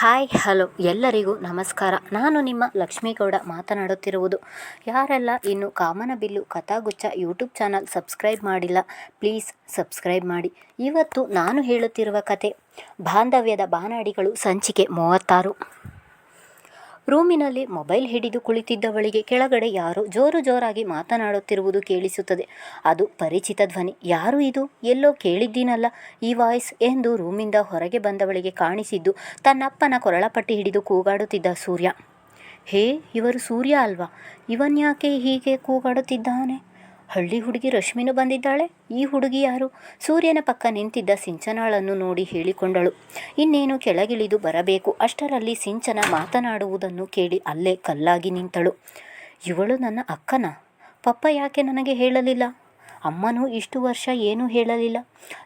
Hi, hello. ಎಲ್ಲರಿಗೂ ನಮಸ್ಕಾರ. ನಾನು ನಿಮ್ಮ ಲಕ್ಷ್ಮೀಗೌಡ ಮಾತನಾಡುತ್ತಿರುವುದು. ಯಾರೆಲ್ಲ ಇನ್ನು Kamanabillu Kathaguchha YouTube channel subscribe ಮಾಡಿಲ್ಲ, ಪ್ಲೀಸ್ ಸಬ್ಸ್ಕ್ರೈಬ್ ಮಾಡಿ. ಇವತ್ತು ನಾನು ಹೇಳುತ್ತಿರುವ ಕತೆ, ಬಾಂಧವ್ಯದ ಬಾನಾಡಿಗಳು ಸಂಚಿಕೆ ಮೂವತ್ತಾರು. ರೂಮಿನಲ್ಲಿ ಮೊಬೈಲ್ ಹಿಡಿದು ಕುಳಿತಿದ್ದವಳಿಗೆ ಕೆಳಗಡೆ ಯಾರೋ ಜೋರು ಜೋರಾಗಿ ಮಾತನಾಡುತ್ತಿರುವುದು ಕೇಳಿಸುತ್ತದೆ. ಅದು ಪರಿಚಿತ ಧ್ವನಿ. ಯಾರು ಇದು? ಎಲ್ಲೋ ಕೇಳಿದ್ದೀನಲ್ಲ ಈ ವಾಯ್ಸ್ ಎಂದು ರೂಮಿಂದ ಹೊರಗೆ ಬಂದವಳಿಗೆ ಕಾಣಿಸಿದ್ದು ತನ್ನಪ್ಪನ ಕೊರಳಪಟ್ಟಿ ಹಿಡಿದು ಕೂಗಾಡುತ್ತಿದ್ದ ಸೂರ್ಯ. ಹೇ, ಇವರು ಸೂರ್ಯ ಅಲ್ವಾ? ಇವನ್ಯಾಕೆ ಹೀಗೆ ಕೂಗಾಡುತ್ತಿದ್ದಾನೆ? ಹಳ್ಳಿ ಹುಡುಗಿ ರಶ್ಮಿನು ಬಂದಿದ್ದಾಳೆ. ಈ ಹುಡುಗಿ ಯಾರು? ಸೂರ್ಯನ ಪಕ್ಕ ನಿಂತಿದ್ದ ಸಿಂಚನಾಳನ್ನು ನೋಡಿ ಹೇಳಿಕೊಂಡಳು. ಇನ್ನೇನು ಕೆಳಗಿಳಿದು ಬರಬೇಕು? ಅಷ್ಟರಲ್ಲಿ ಸಿಂಚನ ಮಾತನಾಡುವುದನ್ನು ಕೇಳಿ ಅಲ್ಲೇ ಕಲ್ಲಾಗಿ ನಿಂತಳು. ಇವಳು ನನ್ನ ಅಕ್ಕನ? ಪಪ್ಪ ಯಾಕೆ ನನಗೆ ಹೇಳಲಿಲ್ಲ? ಅಮ್ಮನೂ ಇಷ್ಟು ವರ್ಷ ಏನೂ ಹೇಳಲಿಲ್ಲ.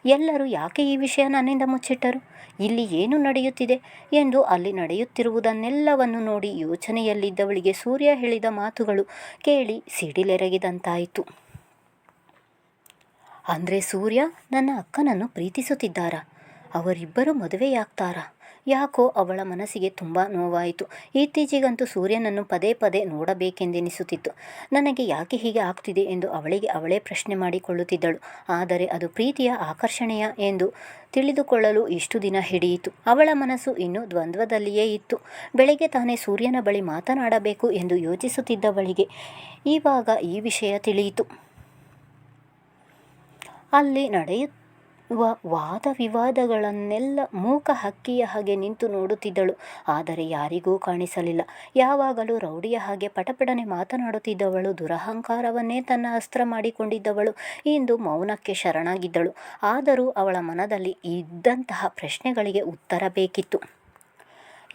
ಎಲ್ಲರೂ ಯಾಕೆ ಈ ವಿಷಯ ನನ್ನಿಂದ ಮುಚ್ಚಿಟ್ಟರು? ಇಲ್ಲಿ ಏನು ನಡೆಯುತ್ತಿದೆ ಎಂದು ಅಲ್ಲಿ ನಡೆಯುತ್ತಿರುವುದನ್ನೆಲ್ಲವನ್ನು ನೋಡಿ ಯೋಚನೆಯಲ್ಲಿದ್ದವಳಿಗೆ ಸೂರ್ಯ ಹೇಳಿದ ಮಾತುಗಳು ಕೇಳಿ ಸಿಡಿಲೆರಗಿದಂತಾಯಿತು. ಅಂದರೆ ಸೂರ್ಯ ನನ್ನ ಅಕ್ಕನನ್ನು ಪ್ರೀತಿಸುತ್ತಿದ್ದಾರಾ? ಅವರಿಬ್ಬರು ಮದುವೆಯಾಗ್ತಾರಾ? ಯಾಕೋ ಅವಳ ಮನಸ್ಸಿಗೆ ತುಂಬ ನೋವಾಯಿತು. ಇತ್ತೀಚೆಗಂತೂ ಸೂರ್ಯನನ್ನು ಪದೇ ಪದೇ ನೋಡಬೇಕೆಂದೆನಿಸುತ್ತಿತ್ತು. ನನಗೆ ಯಾಕೆ ಹೀಗೆ ಆಗ್ತಿದೆ ಎಂದು ಅವಳಿಗೆ ಅವಳೇ ಪ್ರಶ್ನೆ ಮಾಡಿಕೊಳ್ಳುತ್ತಿದ್ದಳು. ಆದರೆ ಅದು ಪ್ರೀತಿಯ ಆಕರ್ಷಣೆಯ ಎಂದು ತಿಳಿದುಕೊಳ್ಳಲು ಇಷ್ಟು ದಿನ ಹಿಡಿಯಿತು. ಅವಳ ಮನಸ್ಸು ಇನ್ನೂ ದ್ವಂದ್ವದಲ್ಲಿಯೇ ಇತ್ತು. ಬೆಳಗ್ಗೆ ತಾನೇ ಸೂರ್ಯನ ಬಳಿ ಮಾತನಾಡಬೇಕು ಎಂದು ಯೋಚಿಸುತ್ತಿದ್ದವಳಿಗೆ ಇವಾಗ ಈ ವಿಷಯ ತಿಳಿಯಿತು. ಅಲ್ಲಿ ನಡೆಯುವ ವಾದ ವಿವಾದಗಳನ್ನೆಲ್ಲ ಮೂಕ ಹಕ್ಕಿಯ ಹಾಗೆ ನಿಂತು ನೋಡುತ್ತಿದ್ದಳು. ಆದರೆ ಯಾರಿಗೂ ಕಾಣಿಸಲಿಲ್ಲ. ಯಾವಾಗಲೂ ರೌಡಿಯ ಹಾಗೆ ಪಟಪಟನೆ ಮಾತನಾಡುತ್ತಿದ್ದವಳು ದುರಹಂಕಾರವನ್ನೇ ತನ್ನ ಅಸ್ತ್ರ ಮಾಡಿಕೊಂಡಿದ್ದವಳು. ಇಂದು ಮೌನಕ್ಕೆ ಶರಣಾಗಿದ್ದಳು. ಆದರೂ ಅವಳ ಮನದಲ್ಲಿ ಇದ್ದಂತಹ ಪ್ರಶ್ನೆಗಳಿಗೆ ಉತ್ತರ ಬೇಕಿತ್ತು.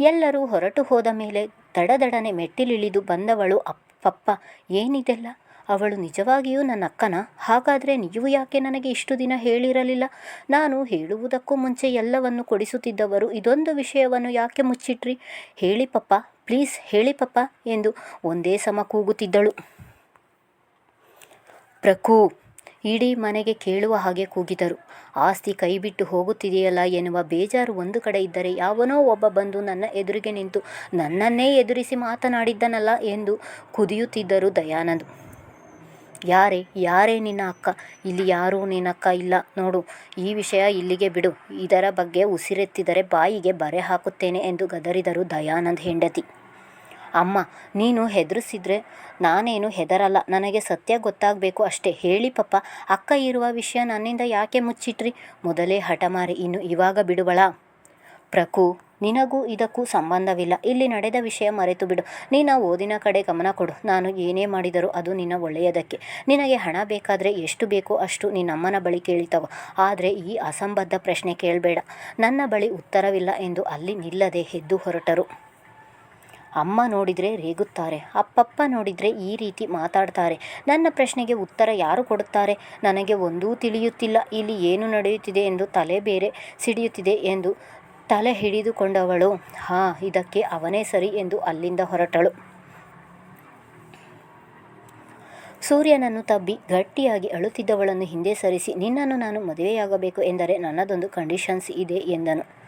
ಎಲ್ಲರೂ ಹೊರಟು ಹೋದ ಮೇಲೆ ದಡದಡನೆ ಮೆಟ್ಟಿಲಿಳಿದು ಬಂದವಳು ಅಪ್ಪಪ್ಪ ಏನಿದೆಲ್ಲ? ಅವಳು ನಿಜವಾಗಿಯೂ ನನ್ನ ಅಕ್ಕನ? ಹಾಗಾದರೆ ನೀವು ಯಾಕೆ ನನಗೆ ಇಷ್ಟು ದಿನ ಹೇಳಿರಲಿಲ್ಲ? ನಾನು ಹೇಳುವುದಕ್ಕೂ ಮುಂಚೆ ಎಲ್ಲವನ್ನು ಕೊಡಿಸುತ್ತಿದ್ದವರು ಇದೊಂದು ವಿಷಯವನ್ನು ಯಾಕೆ ಮುಚ್ಚಿಟ್ರಿ? ಹೇಳಿ ಪಪ್ಪ, ಪ್ಲೀಸ್ ಹೇಳಿ ಪಪ್ಪ ಎಂದು ಒಂದೇ ಸಮ ಕೂಗುತ್ತಿದ್ದಳು. ಪ್ರಕೂ ಇಡೀ ಮನೆಗೆ ಕೇಳುವ ಹಾಗೆ ಕೂಗಿದರು. ಆಸ್ತಿ ಕೈಬಿಟ್ಟು ಹೋಗುತ್ತಿದೆಯಲ್ಲ ಎನ್ನುವ ಬೇಜಾರು ಒಂದು ಕಡೆ ಇದ್ದರೆ ಯಾವನೋ ಒಬ್ಬ ಬಂದು ನನ್ನ ಎದುರಿಗೆ ನಿಂತು ನನ್ನನ್ನೇ ಎದುರಿಸಿ ಮಾತನಾಡಿದ್ದನಲ್ಲ ಎಂದು ಕುದಿಯುತ್ತಿದ್ದರು ದಯಾನಂದ್. ಯಾರೇ ಯಾರೇ ನಿನ್ನ ಅಕ್ಕ, ಇಲ್ಲಿ ಯಾರೂ ನಿನ್ನಕ್ಕ ಇಲ್ಲ. ನೋಡು, ಈ ವಿಷಯ ಇಲ್ಲಿಗೆ ಬಿಡು. ಇದರ ಬಗ್ಗೆ ಉಸಿರೆತ್ತಿದರೆ ಬಾಯಿಗೆ ಬರೆ ಹಾಕುತ್ತೇನೆ ಎಂದು ಗದರಿದರು ದಯಾನಂದ್ ಹೆಂಡತಿ. ಅಮ್ಮ, ನೀನು ಹೆದರಿಸಿದ್ರೆ ನಾನೇನು ಹೆದರಲ್ಲ. ನನಗೆ ಸತ್ಯ ಗೊತ್ತಾಗಬೇಕು ಅಷ್ಟೇ. ಹೇಳಿ ಪಪ್ಪ, ಅಕ್ಕ ಇರುವ ವಿಷಯ ನನ್ನಿಂದ ಯಾಕೆ ಮುಚ್ಚಿಟ್ರಿ? ಮೊದಲೇ ಹಠಮಾರಿ ಇನ್ನು ಇವಾಗ ಬಿಡುವಳ? ಪ್ರಕು ನಿನಗೂ ಇದಕ್ಕೂ ಸಂಬಂಧವಿಲ್ಲ. ಇಲ್ಲಿ ನಡೆದ ವಿಷಯ ಮರೆತು ಬಿಡು. ನೀನು ಓದಿನ ಕಡೆ ಗಮನ ಕೊಡು. ನಾನು ಏನೇ ಮಾಡಿದರೂ ಅದು ನಿನ್ನ ಒಳ್ಳೆಯದಕ್ಕೆ. ನಿನಗೆ ಹಣ ಬೇಕಾದರೆ ಎಷ್ಟು ಬೇಕೋ ಅಷ್ಟು ನಿನ್ನಮ್ಮನ ಬಳಿ ಕೇಳಿತವ. ಆದರೆ ಈ ಅಸಂಬದ್ಧ ಪ್ರಶ್ನೆ ಕೇಳಬೇಡ. ನನ್ನ ಬಳಿ ಉತ್ತರವಿಲ್ಲ ಎಂದು ಅಲ್ಲಿ ನಿಲ್ಲದೆ ಎದ್ದು ಹೊರಟರು. ಅಮ್ಮ ನೋಡಿದರೆ ರೇಗುತ್ತಾರೆ. ಅಪ್ಪಪ್ಪ ನೋಡಿದರೆ ಈ ರೀತಿ ಮಾತಾಡ್ತಾರೆ. ನನ್ನ ಪ್ರಶ್ನೆಗೆ ಉತ್ತರ ಯಾರು ಕೊಡುತ್ತಾರೆ? ನನಗೆ ಒಂದೂ ತಿಳಿಯುತ್ತಿಲ್ಲ. ಇಲ್ಲಿ ಏನು ನಡೆಯುತ್ತಿದೆ ಎಂದು ತಲೆ ಬೇರೆ ಸಿಡಿಯುತ್ತಿದೆ ಎಂದು ತಲೆ ಹಿಡಿದುಕೊಂಡವಳು. ಹಾ, ಇದಕ್ಕೆ ಅವನೇ ಸರಿ ಎಂದು ಅಲ್ಲಿಂದ ಹೊರಟಳು. ಸೂರ್ಯನನ್ನು ತಬ್ಬಿ ಗಟ್ಟಿಯಾಗಿ ಅಳುತ್ತಿದ್ದವಳನ್ನು ಹಿಂದೆ ಸರಿಸಿ, ನಿನ್ನನ್ನು ನಾನು ಮದುವೆಯಾಗಬೇಕು ಎಂದರೆ ನನ್ನದೊಂದು ಕಂಡೀಷನ್ಸ್ ಇದೆ ಎಂದನು.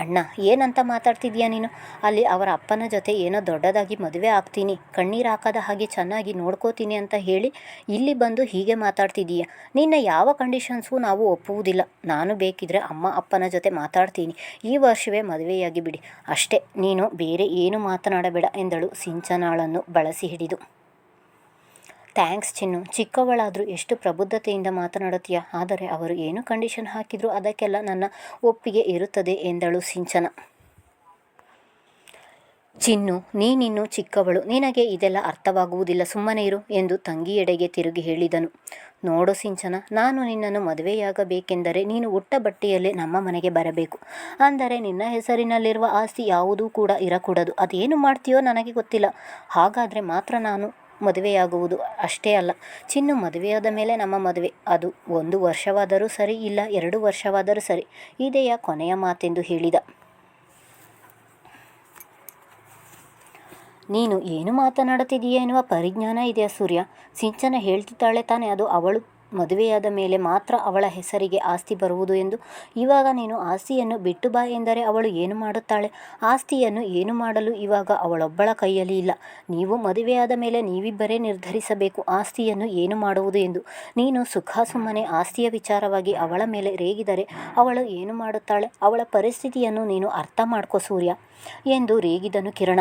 ಅಣ್ಣ, ಏನಂತ ಮಾತಾಡ್ತಿದ್ಯಾ ನೀನು? ಅಲ್ಲಿ ಅವರ ಅಪ್ಪನ ಜೊತೆ ಏನೋ ದೊಡ್ಡದಾಗಿ ಮದುವೆ ಆಗ್ತೀನಿ, ಕಣ್ಣೀರು ಹಾಕದ ಹಾಗೆ ಚೆನ್ನಾಗಿ ನೋಡ್ಕೋತೀನಿ ಅಂತ ಹೇಳಿ ಇಲ್ಲಿ ಬಂದು ಹೀಗೆ ಮಾತಾಡ್ತಿದ್ದೀಯ ನಿನ್ನ ಯಾವ ಕಂಡೀಷನ್ಸು ನಾವು ಒಪ್ಪುವುದಿಲ್ಲ. ನಾನು ಬೇಕಿದ್ರೆ ಅಮ್ಮ, ಅಪ್ಪನ ಜೊತೆ ಮಾತಾಡ್ತೀನಿ. ಈ ವರ್ಷವೇ ಮದುವೆಯಾಗಿ ಬಿಡಿ ಅಷ್ಟೇ, ನೀನು ಬೇರೆ ಏನು ಮಾತನಾಡಬೇಡ ಎಂದಳು ಸಿಂಚನಾಳನ್ನು ಬಳಸಿ ಹಿಡಿದು. ಥ್ಯಾಂಕ್ಸ್, ಚಿನ್ನು. ಚಿಕ್ಕವಳಾದರೂ ಎಷ್ಟು ಪ್ರಬುದ್ಧತೆಯಿಂದ ಮಾತನಾಡುತ್ತೀಯ? ಆದರೆ ಅವರು ಏನು ಕಂಡೀಷನ್ ಹಾಕಿದರೂ ಅದಕ್ಕೆಲ್ಲ ನನ್ನ ಒಪ್ಪಿಗೆ ಇರುತ್ತದೆ ಎಂದಳು ಸಿಂಚನ. ಚಿನ್ನು, ನೀನಿನ್ನು ಚಿಕ್ಕವಳು. ನಿನಗೆ ಇದೆಲ್ಲ ಅರ್ಥವಾಗುವುದಿಲ್ಲ, ಸುಮ್ಮನೆ ಇರು ಎಂದು ತಂಗಿಯೆಡೆಗೆ ತಿರುಗಿ ಹೇಳಿದನು. ನೋಡು ಸಿಂಚನ, ನಾನು ನಿನ್ನನ್ನು ಮದುವೆಯಾಗಬೇಕೆಂದರೆ ನೀನು ಉಟ್ಟ ಬಟ್ಟೆಯಲ್ಲೇ ನಮ್ಮ ಮನೆಗೆ ಬರಬೇಕು. ಅಂದರೆ ನಿನ್ನ ಹೆಸರಿನಲ್ಲಿರುವ ಆಸ್ತಿ ಯಾವುದೂ ಕೂಡ ಇರಕೂಡದು. ಅದೇನು ಮಾಡ್ತೀಯೋ ನನಗೆ ಗೊತ್ತಿಲ್ಲ. ಹಾಗಾದರೆ ಮಾತ್ರ ನಾನು ಮದುವೆಯಾಗುವುದು ಅಷ್ಟೇ ಅಲ್ಲ. ಚಿನ್ನು ಮದುವೆಯಾದ ಮೇಲೆ ನಮ್ಮ ಮದುವೆ. ಅದು ಒಂದು ವರ್ಷವಾದರೂ ಸರಿ ಇಲ್ಲ, ಎರಡು ವರ್ಷವಾದರೂ ಸರಿ. ಇದೆಯ ಕೊನೆಯ ಮಾತೆಂದು ಹೇಳಿದ. ನೀನು ಏನು ಮಾತನಾಡುತ್ತಿದೀಯ ಎನ್ನುವ ಪರಿಜ್ಞಾನ ಇದೆಯಾ ಸೂರ್ಯ? ಸಿಂಚನ ಹೇಳ್ತಿದ್ದಾಳೆ ತಾನೇ, ಅದು ಅವಳು ಮದುವೆಯಾದ ಮೇಲೆ ಮಾತ್ರ ಅವಳ ಹೆಸರಿಗೆ ಆಸ್ತಿ ಬರುವುದು ಎಂದು ಇವಾಗ ನೀನು ಆಸ್ತಿಯನ್ನು ಬಿಟ್ಟು ಬಾ ಎಂದರೆ ಅವಳು ಏನು ಮಾಡುತ್ತಾಳೆ? ಆಸ್ತಿಯನ್ನು ಏನು ಮಾಡಲು ಇವಾಗ ಅವಳೊಬ್ಬಳ ಕೈಯಲ್ಲಿ ಇಲ್ಲ. ನೀವು ಮದುವೆಯಾದ ಮೇಲೆ ನೀವಿಬ್ಬರೇ ನಿರ್ಧರಿಸಬೇಕು. ಆಸ್ತಿಯನ್ನು ಏನು ಮಾಡುವುದು ಎಂದು. ನೀನು ಸುಖ ಸುಮ್ಮನೆ ಆಸ್ತಿಯ ವಿಚಾರವಾಗಿ ಅವಳ ಮೇಲೆ ರೇಗಿದರೆ ಅವಳು ಏನು ಮಾಡುತ್ತಾಳೆ? ಅವಳ ಪರಿಸ್ಥಿತಿಯನ್ನು ನೀನು ಅರ್ಥ ಮಾಡ್ಕೋ ಸೂರ್ಯ ಎಂದು ರೇಗಿದನು ಕಿರಣ.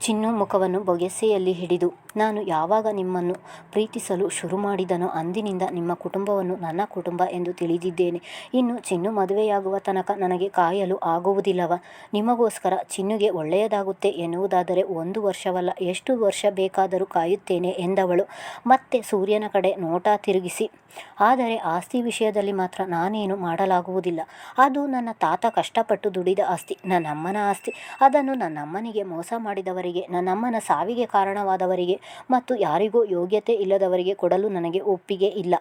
ಚಿನ್ನು ಮುಖವನ್ನು ಬೊಗೆಸೆಯಲ್ಲಿ ಹಿಡಿದು, ನಾನು ಯಾವಾಗ ನಿಮ್ಮನ್ನು ಪ್ರೀತಿಸಲು ಶುರು ಮಾಡಿದನೋ ಅಂದಿನಿಂದ ನಿಮ್ಮ ಕುಟುಂಬವನ್ನು ನನ್ನ ಕುಟುಂಬ ಎಂದು ತಿಳಿದಿದ್ದೇನೆ. ಇನ್ನು ಚಿನ್ನು ಮದುವೆಯಾಗುವ ತನಕ ನನಗೆ ಕಾಯಲು ಆಗುವುದಿಲ್ಲವ? ನಿಮಗೋಸ್ಕರ ಚಿನ್ನುಗೆ ಒಳ್ಳೆಯದಾಗುತ್ತೆ ಎನ್ನುವುದಾದರೆ ಒಂದು ವರ್ಷವಲ್ಲ, ಎಷ್ಟು ವರ್ಷ ಬೇಕಾದರೂ ಕಾಯುತ್ತೇನೆ ಎಂದವಳು. ಮತ್ತೆ ಸೂರ್ಯನ ಕಡೆ ನೋಟ ತಿರುಗಿಸಿ, ಆದರೆ ಆಸ್ತಿ ವಿಷಯದಲ್ಲಿ ಮಾತ್ರ ನಾನೇನು ಮಾಡಲಾಗುವುದಿಲ್ಲ. ಅದು ನನ್ನ ತಾತ ಕಷ್ಟಪಟ್ಟು ದುಡಿದ ಆಸ್ತಿ, ನನ್ನಮ್ಮನ ಆಸ್ತಿ. ಅದನ್ನು ನನ್ನಮ್ಮನಿಗೆ ಮೋಸ ಮಾಡಿದವರಿಗೆ ನನ್ನಮ್ಮನ ಸಾವಿಗೆ ಕಾರಣವಾದವರಿಗೆ ಮತ್ತು ಯಾರಿಗೂ ಯೋಗ್ಯತೆ ಇಲ್ಲದವರಿಗೆ ಕೊಡಲು ನನಗೆ ಒಪ್ಪಿಗೆ ಇಲ್ಲ.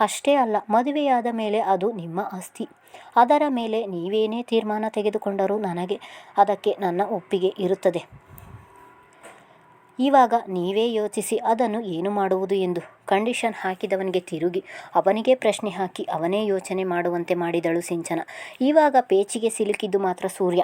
ಅಷ್ಟೇ ಅಲ್ಲ, ಮದುವೆಯಾದ ಮೇಲೆ ಅದು ನಿಮ್ಮ ಆಸ್ತಿ. ಅದರ ಮೇಲೆ ನೀವೇನೇ ತೀರ್ಮಾನ ತೆಗೆದುಕೊಂಡರೂ ನನಗೆ ಅದಕ್ಕೆ ನನ್ನ ಒಪ್ಪಿಗೆ ಇರುತ್ತದೆ. ಇವಾಗ ನೀವೇ ಯೋಚಿಸಿ ಅದನ್ನು ಏನು ಮಾಡುವುದು ಎಂದು. ಕಂಡೀಷನ್ ಹಾಕಿದವನಿಗೆ ತಿರುಗಿ, ಅವನಿಗೆ ಪ್ರಶ್ನೆ ಹಾಕಿ ಅವನೇ ಯೋಚನೆ ಮಾಡುವಂತೆ ಮಾಡಿದಳು ಸಿಂಚನ. ಇವಾಗ ಪೇಚಿಗೆ ಸಿಲುಕಿದ್ದು ಮಾತ್ರ ಸೂರ್ಯ.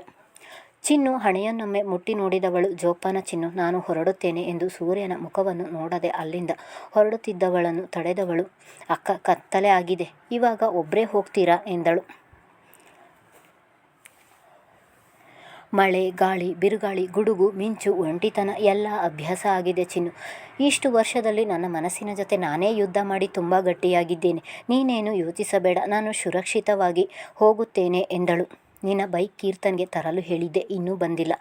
ಚಿನ್ನು ಹಣೆಯನ್ನೊಮ್ಮೆ ಮುಟ್ಟಿ ನೋಡಿದವಳು, ಜೋಪಾನ ಚಿನ್ನು, ನಾನು ಹೊರಡುತ್ತೇನೆ ಎಂದು ಸೂರ್ಯನ ಮುಖವನ್ನು ನೋಡದೆ ಅಲ್ಲಿಂದ ಹೊರಡುತ್ತಿದ್ದವಳನ್ನು ತಡೆದವಳು, ಅಕ್ಕ ಕತ್ತಲೆ ಆಗಿದೆ, ಇವಾಗ ಒಬ್ಬರೇ ಹೋಗ್ತೀರಾ ಎಂದಳು. ಮಳೆ, ಗಾಳಿ, ಬಿರುಗಾಳಿ, ಗುಡುಗು, ಮಿಂಚು, ಒಂಟಿತನ, ಎಲ್ಲ ಅಭ್ಯಾಸ ಆಗಿದೆ ಚಿನ್ನು. ಇಷ್ಟು ವರ್ಷದಲ್ಲಿ ನನ್ನ ಮನಸ್ಸಿನ ಜೊತೆ ನಾನೇ ಯುದ್ಧ ಮಾಡಿ ತುಂಬ ಗಟ್ಟಿಯಾಗಿದ್ದೇನೆ. ನೀನೇನು ಯೋಚಿಸಬೇಡ, ನಾನು ಸುರಕ್ಷಿತವಾಗಿ ಹೋಗುತ್ತೇನೆ ಎಂದಳು. ನಿನ್ನ ಬೈಕ್ ಕೀರ್ತನ್ಗೆ ತರಲು ಹೇಳಿದ್ದೆ, ಇನ್ನೂ ಬಂದಿಲ್ಲ.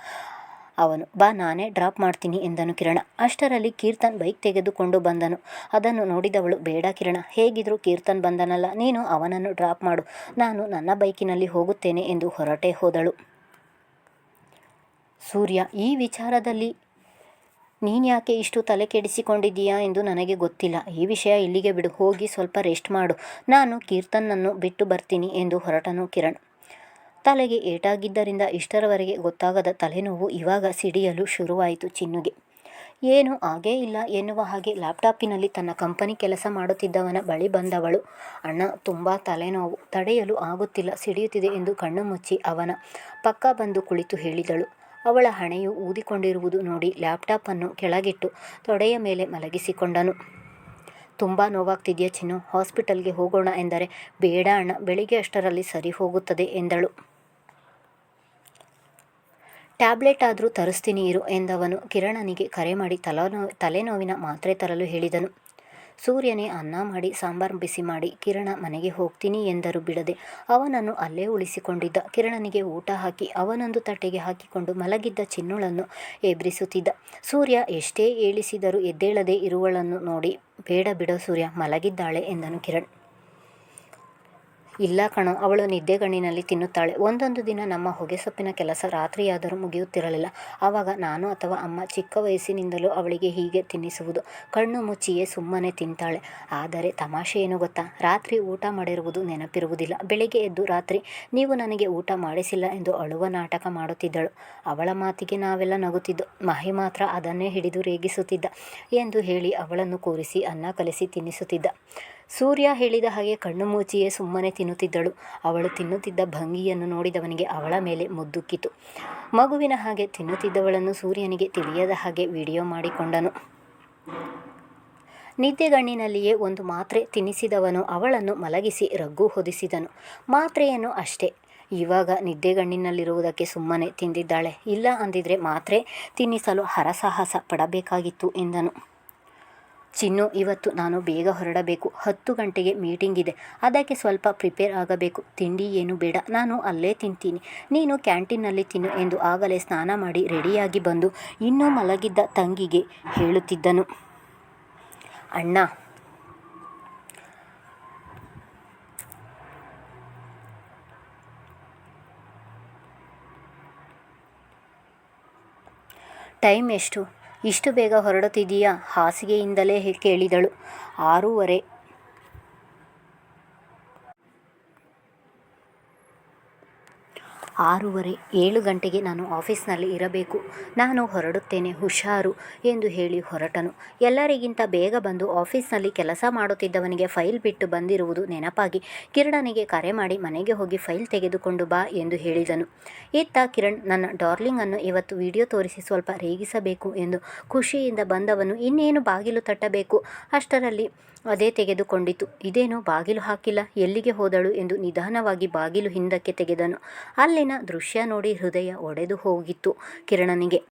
ಅವನು, ಬಾ, ನಾನೇ ಡ್ರಾಪ್ ಮಾಡ್ತೀನಿ ಎಂದನು ಕಿರಣ. ಅಷ್ಟರಲ್ಲಿ ಕೀರ್ತನ್ ಬೈಕ್ ತೆಗೆದುಕೊಂಡು ಬಂದನು. ಅದನ್ನು ನೋಡಿದವಳು, ಬೇಡ ಕಿರಣ, ಹೇಗಿದ್ರು ಕೀರ್ತನ್ ಬಂದನಲ್ಲ, ನೀನು ಅವನನ್ನು ಡ್ರಾಪ್ ಮಾಡು. ನಾನು ನನ್ನ ಬೈಕಿನಲ್ಲಿ ಹೋಗುತ್ತೇನೆ ಎಂದು ಹೊರಟೆ ಹೋದಳು. ಸೂರ್ಯ, ಈ ವಿಚಾರದಲ್ಲಿ ನೀನ್ಯಾಕೆ ಇಷ್ಟು ತಲೆ ಕೆಡಿಸಿಕೊಂಡಿದ್ದೀಯಾ ಎಂದು ನನಗೆ ಗೊತ್ತಿಲ್ಲ. ಈ ವಿಷಯ ಇಲ್ಲಿಗೆ ಬಿಡು, ಹೋಗಿ ಸ್ವಲ್ಪ ರೆಸ್ಟ್ ಮಾಡು. ನಾನು ಕೀರ್ತನನ್ನು ಬಿಟ್ಟು ಬರ್ತೀನಿ ಎಂದು ಹೊರಟನು ಕಿರಣ್. ತಲೆಗೆ ಏಟಾಗಿದ್ದರಿಂದ ಇಷ್ಟರವರೆಗೆ ಗೊತ್ತಾಗದ ತಲೆನೋವು ಇವಾಗ ಸಿಡಿಯಲು ಶುರುವಾಯಿತು ಚಿನ್ನುಗೆ. ಏನು, ಹಾಗೇ ಇಲ್ಲ ಎನ್ನುವ ಹಾಗೆ ಲ್ಯಾಪ್ಟಾಪಿನಲ್ಲಿ ತನ್ನ ಕಂಪನಿ ಕೆಲಸ ಮಾಡುತ್ತಿದ್ದವನ ಬಳಿ ಬಂದವಳು. ಅಣ್ಣ, ತುಂಬ ತಲೆನೋವು. ತಡೆಯಲು ಆಗುತ್ತಿಲ್ಲ. ಸಿಡಿಯುತ್ತಿದೆ ಎಂದು ಕಣ್ಣು ಮುಚ್ಚಿ ಅವನ ಪಕ್ಕ ಬಂದು ಕುಳಿತು ಹೇಳಿದಳು. ಅವಳ ಹಣೆಯು ಊದಿಕೊಂಡಿರುವುದು ನೋಡಿ ಲ್ಯಾಪ್ಟಾಪನ್ನು ಕೆಳಗಿಟ್ಟು ತೊಡೆಯ ಮೇಲೆ ಮಲಗಿಸಿಕೊಂಡನು. ತುಂಬ ನೋವಾಗ್ತಿದೆಯಾ ಚಿನ್ನು? ಹಾಸ್ಪಿಟಲ್ಗೆ ಹೋಗೋಣ ಎಂದರೆ ಬೇಡ ಅಣ್ಣ. ಬೆಳಿಗ್ಗೆ ಅಷ್ಟರಲ್ಲಿ ಸರಿ ಹೋಗುತ್ತದೆ ಎಂದಳು. ಟ್ಯಾಬ್ಲೆಟ್ ಆದರೂ ತರಿಸ್ತೀನಿ ಇರು ಎಂದವನು ಕಿರಣನಿಗೆ ಕರೆ ಮಾಡಿ ತಲೆನೋ, ತಲೆನೋವಿನ ಮಾತ್ರೆ ತರಲು ಹೇಳಿದನು. ಸೂರ್ಯನೇ ಅನ್ನ ಮಾಡಿ ಸಾಂಬಾರು ಬಿಸಿ ಮಾಡಿ ಕಿರಣ ಮನೆಗೆ ಹೋಗ್ತೀನಿ ಎಂದರು ಬಿಡದೆ ಅವನನ್ನು ಅಲ್ಲೇ ಉಳಿಸಿಕೊಂಡಿದ್ದ. ಕಿರಣನಿಗೆ ಊಟ ಹಾಕಿ ಅವನೊಂದು ತಟ್ಟೆಗೆ ಹಾಕಿಕೊಂಡು ಮಲಗಿದ್ದ ಚಿನ್ನುಳನ್ನು ಎಬ್ಬರಿಸುತ್ತಿದ್ದ ಸೂರ್ಯ ಎಷ್ಟೇ ಏಳಿಸಿದರೂ ಎದ್ದೇಳದೆ ಇರುವಳನ್ನು ನೋಡಿ, ಬೇಡ ಬಿಡೋ ಸೂರ್ಯ, ಮಲಗಿದ್ದಾಳೆ ಎಂದನು ಕಿರಣ್. ಇಲ್ಲ ಕಣೋ, ಅವಳು ನಿದ್ದೆಗಣ್ಣಿನಲ್ಲಿ ತಿನ್ನುತ್ತಾಳೆ. ಒಂದೊಂದು ದಿನ ನಮ್ಮ ಹೊಗೆಸೊಪ್ಪಿನ ಕೆಲಸ ರಾತ್ರಿಯಾದರೂ ಮುಗಿಯುತ್ತಿರಲಿಲ್ಲ. ಆವಾಗ ನಾನು ಅಥವಾ ಅಮ್ಮ ಚಿಕ್ಕ ವಯಸ್ಸಿನಿಂದಲೂ ಅವಳಿಗೆ ಹೀಗೆ ತಿನ್ನಿಸುವುದು. ಕಣ್ಣು ಮುಚ್ಚಿಯೇ ಸುಮ್ಮನೆ ತಿಂತಾಳೆ. ಆದರೆ ತಮಾಷೆ ಏನು ಗೊತ್ತಾ? ರಾತ್ರಿ ಊಟ ಮಾಡಿರುವುದು ನೆನಪಿರುವುದಿಲ್ಲ. ಬೆಳಿಗ್ಗೆ ಎದ್ದು ರಾತ್ರಿ, ನೀವು ನನಗೆ ಊಟ ಮಾಡಿಸಿಲ್ಲ ಎಂದು ಅಳುವ ನಾಟಕ ಮಾಡುತ್ತಿದ್ದಳು. ಅವಳ ಮಾತಿಗೆ ನಾವೆಲ್ಲ ನಗುತ್ತಿದ್ದು. ಮಹಿ ಮಾತ್ರ ಅದನ್ನೇ ಹಿಡಿದು ರೇಗಿಸುತ್ತಿದ್ದ ಎಂದು ಹೇಳಿ ಅವಳನ್ನು ಕೂರಿಸಿ ಅನ್ನ ಕಲಿಸಿ ತಿನ್ನಿಸುತ್ತಿದ್ದ. ಸೂರ್ಯ ಹೇಳಿದ ಹಾಗೆ ಕಣ್ಣು ಮುಚ್ಚಿಯೇ ಸುಮ್ಮನೆ ತಿನ್ನುತ್ತಿದ್ದಳು. ಅವಳು ತಿನ್ನುತ್ತಿದ್ದ ಭಂಗಿಯನ್ನು ನೋಡಿದವನಿಗೆ ಅವಳ ಮೇಲೆ ಮುದ್ದುಕ್ಕಿತು ಮಗುವಿನ ಹಾಗೆ ತಿನ್ನುತ್ತಿದ್ದವಳನ್ನು ಸೂರ್ಯನಿಗೆ ತಿಳಿಯದ ಹಾಗೆ ವಿಡಿಯೋ ಮಾಡಿಕೊಂಡನು. ನಿದ್ದೆಗಣ್ಣಿನಲ್ಲಿಯೇ ಒಂದು ಮಾತ್ರೆ ತಿನ್ನಿಸಿದವನು. ಅವಳನ್ನು ಮಲಗಿಸಿ ರಗ್ಗು ಹೊದಿಸಿದನು. ಮಾತ್ರೆಯನ್ನು ಅಷ್ಟೇ. ಇವಾಗ ನಿದ್ದೆಗಣ್ಣಿನಲ್ಲಿರುವುದಕ್ಕೆ ಸುಮ್ಮನೆ ತಿಂದಿದ್ದಾಳೆ. ಇಲ್ಲ ಅಂದಿದ್ರೆ ಮಾತ್ರೆ ತಿನ್ನಿಸಲು ಹರಸಾಹಸ ಪಡಬೇಕಾಗಿತ್ತು ಎಂದನು. ಚಿನ್ನು, ಇವತ್ತು ನಾನು ಬೇಗ ಹೊರಡಬೇಕು. ಹತ್ತು ಗಂಟೆಗೆ ಮೀಟಿಂಗ್ ಇದೆ. ಅದಕ್ಕೆ ಸ್ವಲ್ಪ ಪ್ರಿಪೇರ್ ಆಗಬೇಕು. ತಿಂಡಿ ಏನು ಬೇಡ. ನಾನು ಅಲ್ಲೇ ತಿಂತೀನಿ. ನೀನು ಕ್ಯಾಂಟೀನ್ನಲ್ಲಿ ತಿನ್ನು ಎಂದು ಆಗಲೇ ಸ್ನಾನ ಮಾಡಿ ರೆಡಿಯಾಗಿ ಬಂದು ಇನ್ನೂ ಮಲಗಿದ್ದ ತಂಗಿಗೆ ಹೇಳುತ್ತಿದ್ದನು. ಅಣ್ಣ, ಟೈಮ್ ಎಷ್ಟು? ಇಷ್ಟು ಬೇಗ ಹೊರಡುತ್ತಿದ್ದೀಯಾ? ಹಾಸಿಗೆಯಿಂದಲೇ ಕೇಳಿದಳು. ಆರೂವರೆ ಆರೂವರೆ, ಏಳು ಗಂಟೆಗೆ ನಾನು ಆಫೀಸ್ನಲ್ಲಿ ಇರಬೇಕು. ನಾನು ಹೊರಡುತ್ತೇನೆ, ಹುಷಾರು ಎಂದು ಹೇಳಿ ಹೊರಟನು. ಎಲ್ಲರಿಗಿಂತ ಬೇಗ ಬಂದು ಆಫೀಸ್ನಲ್ಲಿ ಕೆಲಸ ಮಾಡುತ್ತಿದ್ದವನಿಗೆ ಫೈಲ್ ಬಿಟ್ಟು ಬಂದಿರುವುದು ನೆನಪಾಗಿ ಕಿರಣನಿಗೆ ಕರೆ ಮಾಡಿ ಮನೆಗೆ ಹೋಗಿ ಫೈಲ್ ತೆಗೆದುಕೊಂಡು ಬಾ ಎಂದು ಹೇಳಿದನು. ಇತ್ತ ಕಿರಣ್, ನನ್ನ ಡಾರ್ಲಿಂಗನ್ನು ಇವತ್ತು ವಿಡಿಯೋ ತೋರಿಸಿ ಸ್ವಲ್ಪ ರೇಗಿಸಬೇಕು ಎಂದು ಖುಷಿಯಿಂದ ಬಂದವನು. ಇನ್ನೇನು ಬಾಗಿಲು ತಟ್ಟಬೇಕು? ಅಷ್ಟರಲ್ಲಿ ಅದೇ ತೆಗೆದುಕೊಂಡಿತು. ಇದೇನು ಬಾಗಿಲು ಹಾಕಿಲ್ಲ. ಎಲ್ಲಿಗೆ ಹೋದಳು ಎಂದು ನಿಧಾನವಾಗಿ ಬಾಗಿಲು ಹಿಂದಕ್ಕೆ ತೆಗೆದನು. ಅಲ್ಲಿನ ದೃಶ್ಯ ನೋಡಿ ಹೃದಯ ಒಡೆದು ಹೋಗಿತ್ತು ಕಿರಣನಿಗೆ.